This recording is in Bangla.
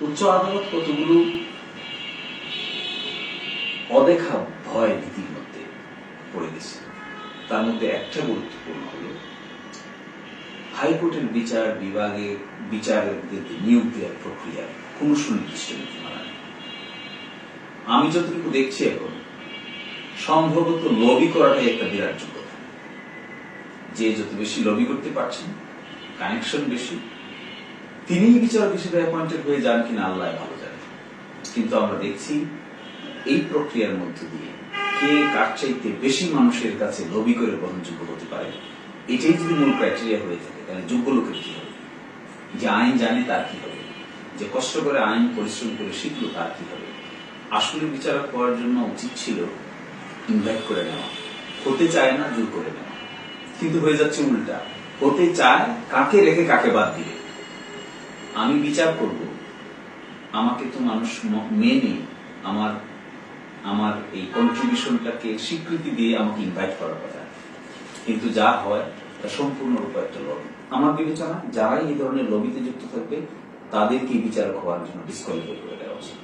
উচ্চ আদালত কতগুলো অদেখা ভয় ভীতির মধ্যে পড়ে গেছে। তার মধ্যে একটা গুরুত্বপূর্ণ হলো, হাইকোর্টের বিচার বিভাগে বিচারকদেরকে নিয়োগ দেওয়ার প্রক্রিয়া কোন সুনির্দিষ্ট নীতিমালা নেই। আমি যতটুকু দেখছি এখন, সম্ভবত লবি করাটাই একটা বিরাট যোগ্যতা। যে যত বেশি লবি করতে পারছেন কানেকশন বেশি তিনি বিচারক হিসেবে অ্যাপয়েন্টেড হয়ে যান কিনা আল্লাহ ভালো জানে। কিন্তু আমরা দেখছি এই প্রক্রিয়ার মধ্য দিয়ে কে কার চাইতে বেশি মানুষের কাছে লবি করে গ্রহণযোগ্য হতে পারে, এটাই যদি মূল ক্রাইটেরিয়া হয়ে থাকে, তাহলে যোগ্য লোকের কি হবে? যে আইন জানে তার কি হবে, যে কষ্ট করে আইন পরিশ্রম করে শিখলো তার কি হবে? আসলে বিচারক হওয়ার জন্য উচিত ছিল ইনভাইট করে নেওয়া। হতে চায় না, জোর করে নেওয়া। কিন্তু হয়ে যাচ্ছে উল্টা। হতে চায়, কাকে রেখে কাকে বাদ দিবে? আমি বিচার করব। আমাকে তো মানুষ মেনে আমার আমার এই কন্ট্রিবিউশনটাকে স্বীকৃতি দিয়ে আমাকে ইনভাইট করার কথা। কিন্তু যা হয়, তা সম্পূর্ণরূপে একটা লবি। আমার বিবেচনা, যারাই এই ধরনের লবিতে যুক্ত থাকবে, তাদেরকে বিচারক হওয়ার জন্য ডিসকোয়ালিফাই করে দেওয়া উচিত।